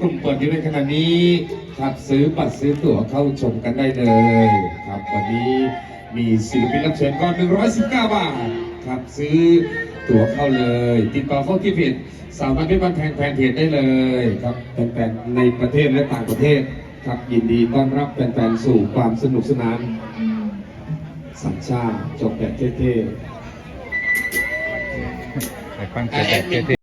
กลุ่มเปิดอยู่ในขณะนี้ครับซื้อบัตรซื้อตั๋วเข้าชมกันได้เลยครับวันนี้มีศิลปินรับเชิญก็119 บาทครับซื้อตั๋วเข้าเลย ติดต่อเข้าที่เพจสาวน้อยเพชรบ้านแพงแฟนเพจได้เลยครับแฟนๆในประเทศและต่างประเทศครับยินดีต้อนรับแฟนๆสู่ความสนุกสนานสัญชาติจบแบบเท่ๆ ไปฟังเสียงแบบเท่ๆ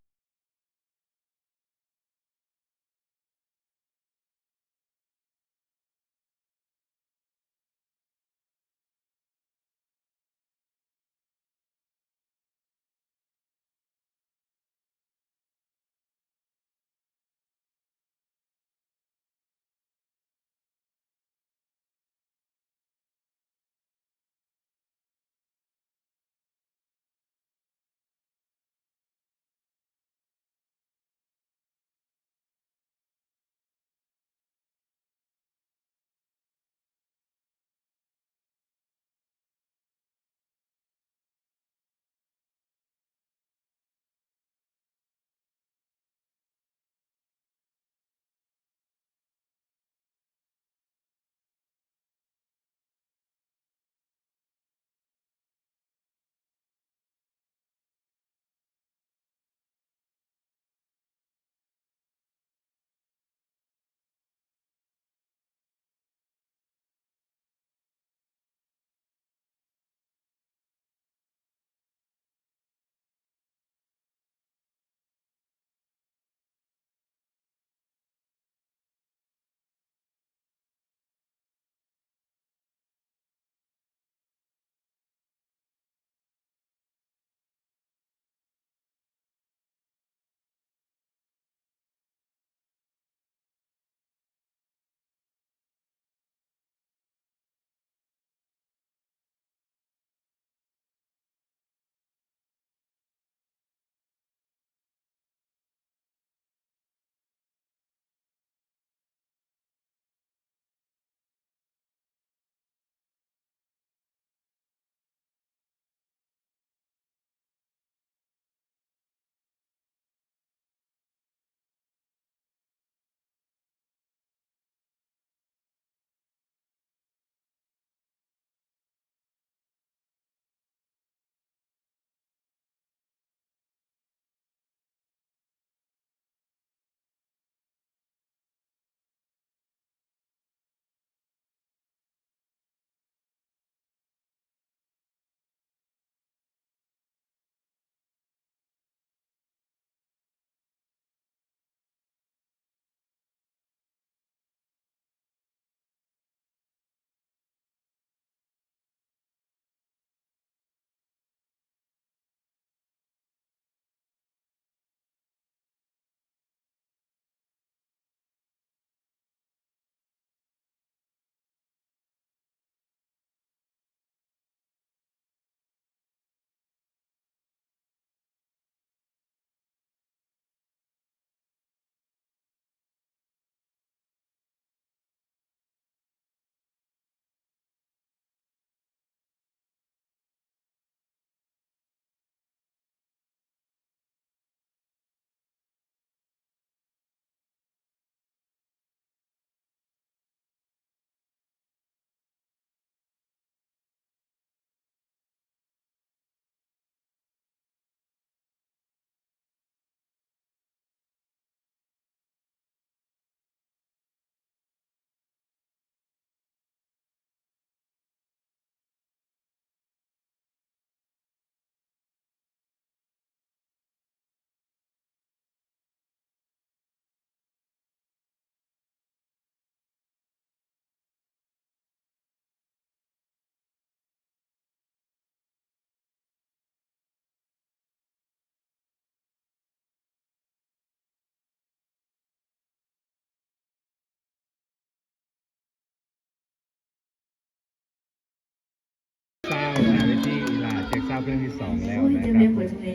อีลาเช็คเศร้าเรื่องที่สองแล้วโอ้ยนะจะคไม่รับปวดจังเลย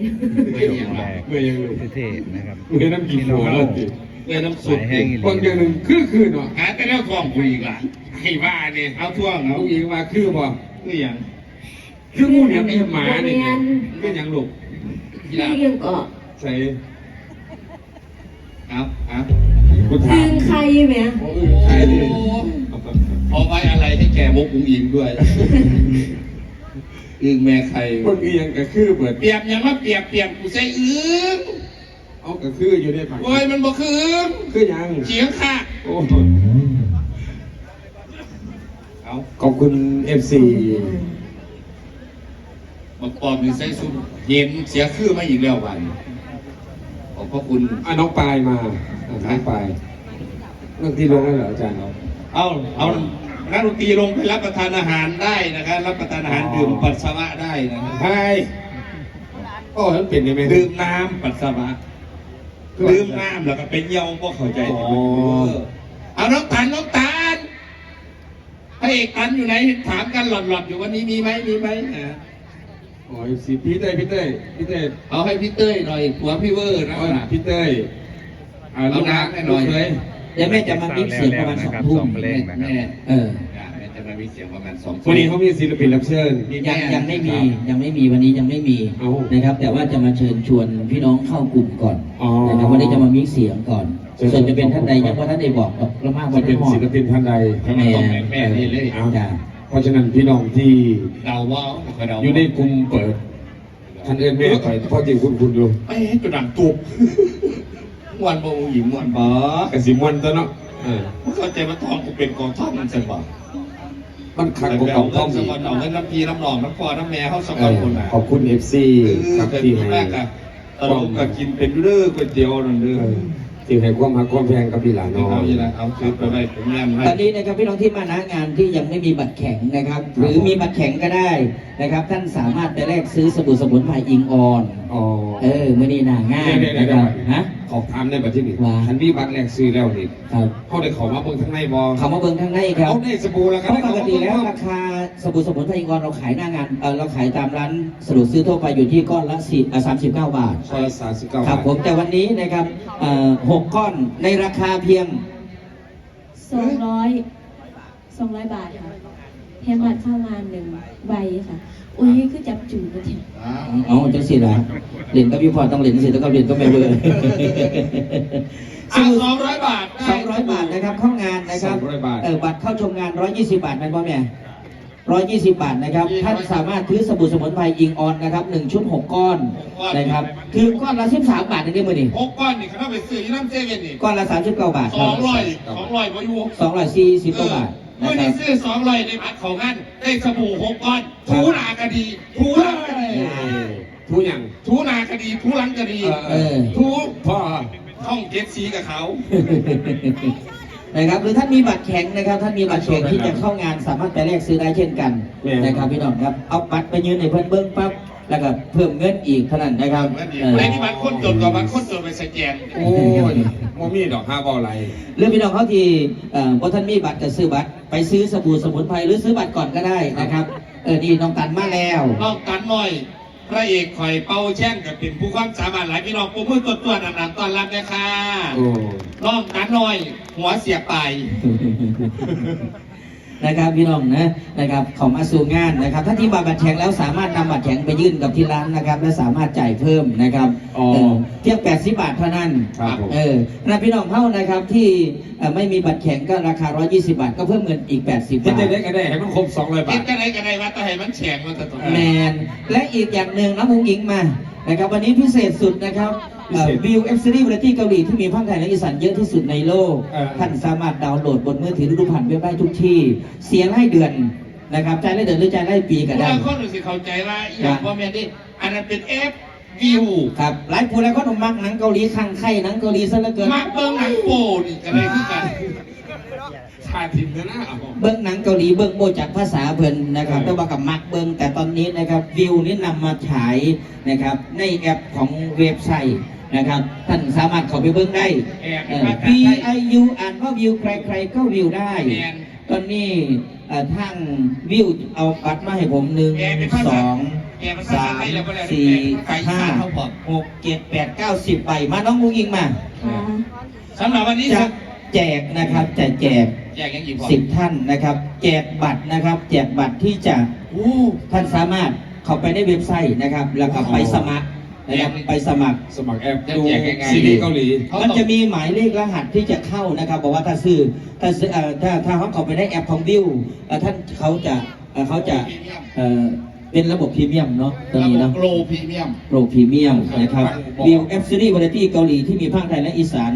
ประโยคแรกเมื่อยังเลยเท่ๆนะครับเมื่อน้ำกินหัวแล้วสิเมื่อน้ำสุดสายแห้งอีหลีบางอย่างหนึ่งคือคือเนาะหาแต่แล้วทองกูอีกล่ะให้ว่าเนี่ยเอาท่วงเอาเอาอีกมาคือบ่คืออย่างคืองูเหนียวไอ้หมาเนี่ยเป็นอย่างลูกนี่ยังเกาะใส่เอาเอาเกูถาอึมงใครไหมโอ้ยใครดิเอาไว้อะไรให้แกมุกอุ้งอิงด้วย อึ้งแม่ใครคนนี้ยังก็คือเปิดเปรียบยังมาเปรียบเปรียบกูใส่อึ้งเอาก็คืออยู่ในผักโอ้ยมันบ่คืออึ้งคือยังเสียงค่ะโอ้เอาขอบคุณเอฟซีบักปอบอยู่ใส่ซุ่มเห็นเสียคือมาอีกแล้ววันขอบพระคุณอะน้องปลายมาอะน้องปลายเรื่องที่ลงแล้วเหรออาจารย์เราเอาเอา นักดนตรีลงไปรับประทานอาหารได้นะครับ รับประทานอาหารดื่มปัสสาวะได้นะครับใช่โอ้มันเป็นยังไงดื่มน้ำปัสสาวะดื่มน้ำแล้วก็เป็นเยี่ยวพวกเข้าใจอ๋อเอาน้องตันน้องตันพระเอกตันอยู่ไหนถามกันหลอดๆอยู่วันนี้มีไหมมีไหมอ่าอ๋อเอฟซีพี่เต้ยพี่เต้ยพี่เต้ยเอาให้พี่เต้ยหน่อยผัวพี่เวอร์นะเอาพี่เต้ยอ่าลูกเอาน้ำให้หน่อยลูกเลยเดี๋ยวแม่จะมามิกซ์เสียงประมาณสองทุ่มเพลงนะครับแม่เออแม่จะมามีเสียงประมาณสองวันนี้เขามีศิลปินรับเชิญ ยังยังไม่มียังไม่มีวันนี้ยังไม่มีเอ้านะครับ แต่ว่าจะมาเชิญชวนพี่น้องเข้ากลุ่มก่อนอ๋อนะครับวันนี้จะมามิกซ์เสียงก่อนเชิญส่วนจะเป็นท่านใดยังว่าท่านใดบอกหรอกเรามากกจะว่าเป็นท่านหอศิลปินท่านใดถ้ามันต้องแม่แม่นี่เลยเอาจ้ะเพราะฉะนั้นพี่น้องที่เดาว่าเขาเดาอยู่ในกลุ่มเปิดท่านเอ็นแม่ไปเพราะจริงคุณคุณดูไม่ให้จุดดังตุบ มวนบ่หญิงมวนบ่กระสิมวันตัวเนาะเออเข้าใจว่าทองกูเป็นกองท่อมมันจะบ่มันขัดแต่กับแบขบองเงิท่อนงสอีกมอนเอาเงินน้ำพีน้ำหนองน้ำพอน้ำแม่เขาสเอมอนอคนน่ะขอบคุณเอฟซีครับเป็นที่ที่ให้แรกอะตลกก็กินเป็นเรื่องก๋วยเตี๋ยวนั่นเด้อเออที่ให้ความหักความแพงกับพี่หลานน้อเอาง อย่างไรเอาคือไปไว้ผมยันให้ ตอนนี้นะครับพี่น้องที่มานะงานที่ยังไม่มีบัตรแข็งนะครับ หรือมีบัตรแข็งก็ได้นะครับ ท่านสามารถไปแลกซื้อสบู่สมุนไพรอิงออน อ๋อเออมื่อนี้หน้างานเดี๋ยวเดี๋ยวนะเดี๋คยวรับฮะ ขอบถามในบัตรที่นี่ว่าทันมีบัตรแรกซื้อแล้วนี่ครับเขาได้ขอมาเบิ่งทั้งในบอเขามาเบิ่งข้างในครับ เขาได้สบู่แล้วเพก็ราะได้ปกติแล้วราคาสบู่สมุนไพรอิงออนเราขายหน้างานเออเราขายตามร้านสะดวกซื้อทั่วไปอยู่ที่ก้อนละสี่สามสิบเก้าบาทซอยสามสิบเก้าครับผมแต่วันนี้นะครับเอ่อหกก้อนในราคาเพียง สองร้อยสองร้อยบาทค่ะ แถมบัตรเข้างานหนึ่งใบค่ะอุ้ยคือจับจูบเลยเถอะเอาจังสิละเหรียญกับพี่พอต้องเหรียญสิแล้วก็เหรียญก็ไม่เบอร์เอาสองร้อยบาทได้สองร้อยบาทนะครับเข้างานนะครับสองร้อยบาทเออบัตรเข้าชมงานร้อยยี่สิบบาทนะพ่อแม่ร้อยยี่สิบบาทนะครับ ท่านสามารถซื้อสบู่สมุนไพรอิงออนนะครับหนึ่งชุดหกก้อนนะครับ คือก้อนละสิบสามบาทในนี้มือนี่หกก้อนนี่เขาเอาไปซื้อที่น้ำเซเว่นนี่ก้อนละสามสิบเก้าบาทสองร้อยสองร้อยพออยู่สองร้อยสี่สิบกว่าบาท เมื่นะอครันี้บซื้อสองร้อยในบัตรของงั้นได้สบู่หกก้อนทูนากระดีทูหลังกระดีทุกอย่างทูนากระดีทูหลังกระดีเออทูพ่อห้องเก็ตซีกับเขานะครับหรือท่านมีบัตรแข็งนะครับ ท่านมีบัตรแข็งที่จะเข้างานสามารถไปแลกซื้อได้เช่นกันนะครับพี่น้องครับเอาบัตรไปยืนในเพื่อนเบิ้งปั๊บแล้วก็เพิ่มเงินอีกเท่านั้นนะครับเออไอ้นี่บัตรคนจนกับบัตรคนจนไปสแกนโอ้ยโมมีดอกห้าบออะไรเรื่องพี่น้องเขาที่เอ่อว่าท่านมีบัตรจะซื้อบัตร ไปซื้อสบู่สมุนไพรหรือซื้อบัตรก่อนก็ได้นะครับ เออนี่น้องตันมาแล้วนอกกันหน่อย พระเอกข่อยเป่าแช่งกับเป็นผู้ความสามารถหลายพี่น้องปูมือตัวตัวหนักๆตอนรับนะคะโอ้ น้องกันหน่อย หัวเสียไป นะครับพี่น้องนะนะครับของมาสู่งานนะครับ ถ้าที่บัตรบัตรแข็งแล้วสามารถนำบัตรแข็งไปยื่นกับที่ร้านนะครับ และสามารถจ่ายเพิ่มนะครับเออเพียง80 บาทเท่านั้นครับผม เออนะพี่น้องเท่านะครับที่เอ่อไม่มีบัตรแข็งก็ราคา 120 บาท ก็เพิ่มเงินอีก 80ที่บาทจะได้ก็ได้ให้มันครบสองร้อยบาเห็นทกันไหนกันไหนว่าต้องให้มันแฉงมันจะต้องแมนและอีกอย่างหนึ่งน้องอุ๋งอิงมานะครับวันนี้พิเศษสุดนะครับ วิวเอฟซีรีส์วาไรตี้เกาหลีที่มีภาคไทยและอีสานเยอะที่สุดในโลกเออท่านสามารถดาวน์โหลดบนมือถือดูผ่านเว็บได้ทุกที่ เสียรายเดือนนะครับจ่ายรายเดือนหรือจ่ายรายปีก็ได้บางคนรู้สึกเข้าใจว่าอย่างพ่อแม่ดิอันนั้นเป็นเอฟวิวครับหลายผู้หลายคนมักหนังเกาหลีคังไข่หนังเกาหลีซะเหลือเกินมักเบิ้งหนังโปนี่ก็เลยคือกันชาติมเลยนะเอาเบิ้งหนังเกาหลีเบิ้งโบจากภาษาเพิ่นนะครับเออแต่ว่ากับมักเบิ้งแต่ตอนนี้นะครับวิวนี้นำมาฉายนะครับในแอปของเว็บไซต์ นะครับ ท่านสามารถเข้าไปเบิ้งได้แอบเอเป็นอภาษา V ไทย I U อ่านว่าวิวใครๆก็วิวได้แม่นตอนนี้เอ่อทางวิวเอาบัตรมาให้ผมหนึ่งแกเป็นภาษาสองแกเป็นภาษาสามไทยแล้วก็แล้วสี่แต่ภาษาอีห้าสานเขาบอกหกเจ็ดแปดเก้าสิบใบมาน้องมุ้งยิงมาค่ะสำหรับวันนี้จะแจกนะครับจะแจกแจกยังกี่พอสิบท่านนะครับ แจกบัตรนะครับ แจกบัตรที่จะโอ้ท่านสามารถเข้าไปในเว็บไซต์นะครับ แล้วก็ไปสมัคร นะครับไปสมัคร สมัครแอปจะดูแจกยังไงซีรีส์เกาหลีมันจะมีหมายเลขรหัสที่จะเข้านะครับบอกว่าถ้าซื้อถ้าซื้อเอ่อถ้าถ้าเขาเข้าไปในแอปของวิวเอ่อท่านเขาจะเอ่อเขาจะเอ่อเป็นระบบพรีเมียมเนาะตรงนี้เนาะโปรพรีเมียม โปรพรีเมียมนะครับครับวิวแอปซีรีส์วาไรตี้เกาหลีที่มีภาคไทยและอีสาน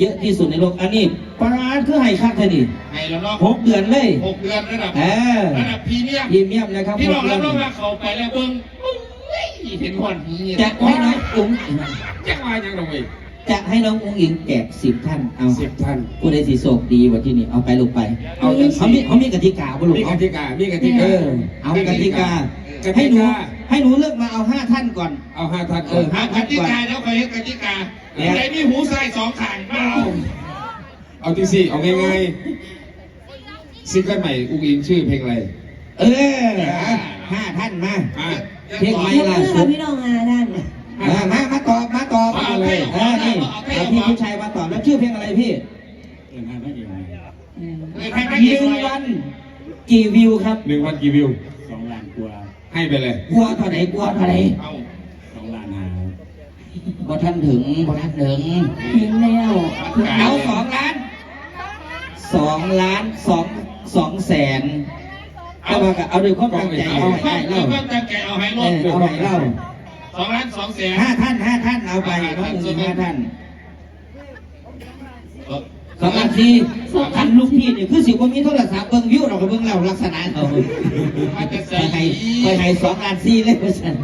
เยอะที่สุดในโลก อันนี้ปาดคือให้คักเท่านี้ให้แล้วเนาะหกเดือนเลย หกเดือนระดับเออระดับพรีเมียม พรีเมียมนะครับพี่หน้อกงเดืรัอบนรู้ว่าเขาไปแล้วเบิ้ง เฮ้ยเห็นหอนนี้จะให้น้องอุ้งแจ้งมายังลงอีกจะให้น้องอุ้งอิงแจกสิบท่านเอาสิบท่านผู้ใดสีโศกดีกว่าที่นี่เอาไปลูกไปเอาจังเขาสิมีเขามีกติกาบ่ลูกมีกเอาติกามีกติเอกาอเอากติกากติกาให้หนูให้หนูเลือกมาเอาห้าท่านก่อน เอาห้าท่านเออหากติกาแล้วคอยกติกาไหนมีหูใส่สองข้างมาเอาเอาที่สี่เอาง่ายๆซิงเกิลใหม่อุ้งอิงชื่อเพลงอะไรเออเอาห้าท่านมาอะ เพลงใหม่ยกล่ามือสุค่ะดพี่น้องอาท่านเออมามาตอบมาตอบมาเลยเออนี่เอาพี่ผู้ชายมาตอบแล้วชื่อเพลงอะไรพี่เออให้หไปนึ่กินงเลยวันกี่วิวครับหนึ่งวันกี่วิวสองล้านกว่าให้ไปเลยกลัวเท่าไหนกลัวเท่าไหนเอาสองล้านหาบ่ท่านถึงบ่ท่านถึงทิ้งแล้วทิ้งเอาสองล้านสองล้านสองสองแสน เอามากับเอาด้วยความตั้งใจเอาให้เอาเล่าก็ตั้งใจเอาให้เอลดอเอาให้เล่าสองล้านสองแสนห้าท่านห้าท่านเอาไปน้องอุ้งห้าท่านสองล้านสี่ท่านลูกพี่นี่คือสิว่ามีโทรศัพท์เบิ่งวิวเราก็เบิ่งเราลักษณะเขามาจะไปใส่ให้ไปให้สองล้านสี่เลยว่าฉัน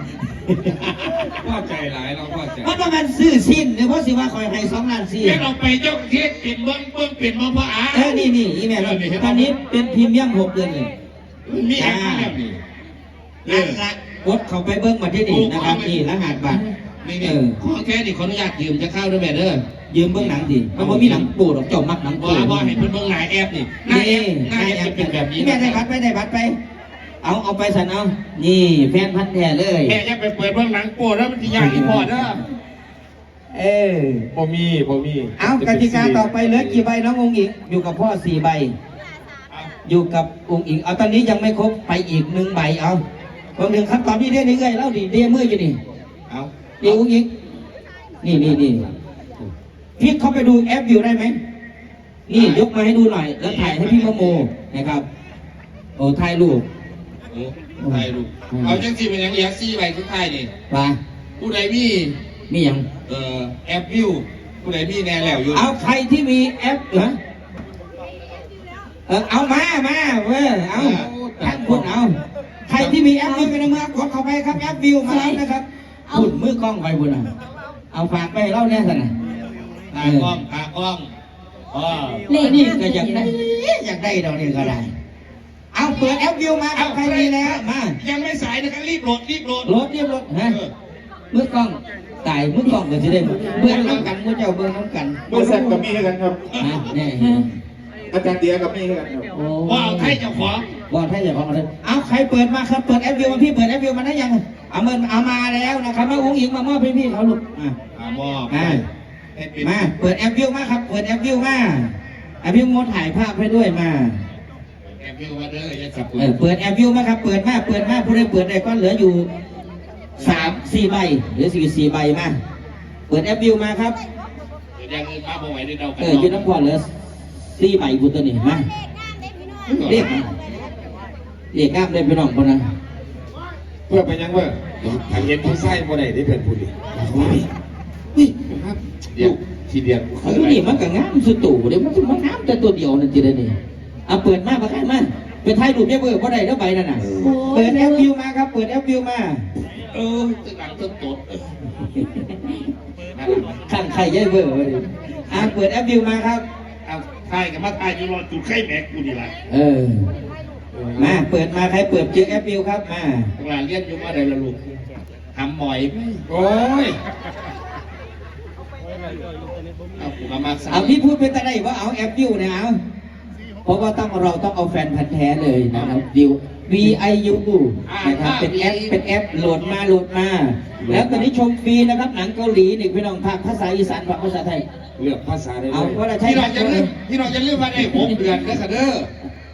ว่าใจหลายเราว่าใจมันว่ามันซื้อสิ้นหรือเพราะสิว่าคอยให้สองล้านสี่แม่เราไปเจ้าเทศเปลี่ยนเบิ้งเบิ้งเปลี่ยนมาเพราะอา เออนี่นี่อีแม่เราตอนนี้เป็นพรีเมียมหกเดือนเลย มีแอปพรีเมียมนี่เอนั่อนละกดเข้าไปเบิ้งมาที่นี่นะครับนี่รหัสบัตรนี่เอนี่อขอแค่นี้ขออนุญาตยืมจะเข้าด้วยแม่เด้อยืมเบิ้งหนังดิมันบ่มีหนังปูดอกเจ้ามักหนังบปูอกดว่าให้เพิ่นเบิ้งหลายแอปนี่หน้านี่แอปหน้าแอปจะเป็นแบบนี้แม่ได้บัตรไปได้บัตรไป เอาเอาไปสันเอานี่แฟนพันธุ์แท้เลย แม่จะไปเปิดเบิ้งหนังโป้แล้วมันจะยากอีพอเด้อเออ บ่มีบ่มีเอากติกาต่อไปเหลือกี่ใบน้ององค์อิงอยู่กับพ่อสี่ใบ อยู่กับองค์อิงเอาตอนนี้ยังไม่ครบไปอีกหนึ่งใบเอาคนหนึ่งครับตอบนี่เรื่อยๆเรื่อยๆแล้วดิเรียมืออยู่นี่เอานี่องค์อิงนี่นี่นี่พี่เข้าไปดูแอปวิวได้ไหมนี่ยกมาให้ดูหน่อย แล้วถ่ายให้พี่มะโมนะครับ โอ้ถ่ายรูปโอ้ใช่ลูกเอาจังสิเป็นยังเหลือสี่ใบสุดท้ายนี่มาผู้ใดมีมีอย่างเอ่อแอปวิวผู้ใดมีแน่แล้วอยู่เอาใครที่มีแอปเหรอ เออเอามามาเว้ยเอาท่านคุณเอา ใครที่มีแอปวิวในเมืองกดเข้าไปครับแอปวิวมาแล้วนะครับคุณมือกล้องไปบุญอะเอาฝากไปให้เล่าแน่สันนะตากล้องตากล้องอ๋อเลขนี่ห้าก็อยากได้อยากได้ดอกนี้ก็ได้เอาเปิดแอปวิวมาครับใครมีแล้วมายังไม่สายนะครับรีบโหลดรีบโหลดรถเรียบรถฮะมือกล้องตายมือกล้องก็จะได้เบื้องน้ำกันมือเจ้าเบื้องน้ำกันบริษัทกับมีให้กันครับฮะแน่ อาจารย์เดียกับมีให้กันครับโอ้ว่าเอาไทยเจ้าของว่าถ้าอยากของอะไรเอาใครเปิดมาครับ เปิดแอปวิวมาพี่เปิดแอปวิวมาได้ยังเอาเงินเอามาแล้วนะครับมาอุ้งอิงมามอบให้พี่เขาลูกอะอ่ามอบมาให้เป็นมาเปิดแอปวิวมาครับ เปิดแอปวิวมาแอปวิวงดถ่ายภาพให้ด้วยมาแอปวิวมาเด้ออย่าสับสเออเปิดแอปวิวมาครับ เปิดมาเปิดมาผู้ใดเปิดได้ก็เหลืออยู่สามสี่ใบเหลือสี่สี่ใบมาเปิดแอปวิวมาครับยังอื่นมาบ่ไหวได้เดากัเอออยืนน้ำพอเหลือ สี่ใบบุตรนี่มาเรียกเรียกงามได้พี่น้องคนนั้นเพื่อไปยังว่าทางเห็นผู้ใส่บ่ได้ที่เป็นผู้ดีอุ้ยครับเดี๋ยวทีเดียวอันนี้มันก็งามสุดตู่เดี๋ยวมันมันงามแต่ตัวเดียวนั่นจีเลยนี่เอาเปิดมาประกันมาเป็นไทยรูปเนี่ยเบอร์ว่าใดแล้วใบนั่นน่ะโอ้เปิดแอปวิยวมาครับ เปิดแอปวิวมา เออตึกหลังตึกตดข้างใครย้ายเบอร์เลยอ่าเปิดแอปวิวมาครับเอา ทายกับมาทายอยู่รอจุดไข่แม็กกูนี่ล่ะเออ มาเปิดมาใครเปิดเจอแอปวิวครับมาตรงหลานเรียนอยู่มาได้ละลูกทำหมอยไหมโอ้ยเอาผมมามาสาเอาพี่พูดเป็นตะไดว่าเอาแอปวิวเนี่ยเอาเพราะว่าต้องเราต้องเอาแฟนพันธ์แท้เลยนะครับวิว V I U นะครับเป็นแอปเป็นแอปโหลดมาโหลดมา แล้วตอนนี้ชมฟรีนะครับหนังเกาหลีนี่พี่น้องภาคภาษาอีสานภาษาไทย เลือกภาษาได้เลเอายก็ได้ใช้พี่น้บัองตรจะลืมพี่น้องจะลืมว่าได้หกเดือนนะครับเด้อ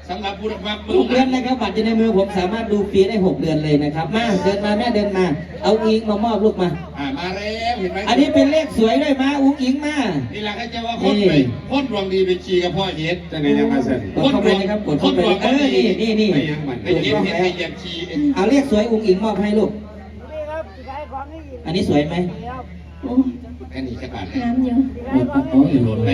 สำหรับผู้รับทุกเดือนนะครับบัตรอยู่ในมือผมสามารถดูฟรีได้หกเดือนเลยนะครับ มาเดินมาแม่เดินมา เอาอีกมามอบลูกมาออ่ามาแล้วเห็นไหมอันนี้เป็นเลขสวยด้วยมาอุ้งอิงมา นี่แหละก็จะว่าคนไปคนดวงดีไปขี่กับพ่อเฮ็ดจะได้ยังมาเสร็จกดเข้าไปเลยครับกดเข้าไปเลยเออนี่นี่นี่ไม่ยังมันไปเฮ็ดเฮ็ดไปเหยียบขี่เอาเลขสวยอุ้งอิงมอบให้ลูกอันนี้สวยไหมโอ้ อันนี้จะบาดน้ำเยอะโอ้ยหล่นไป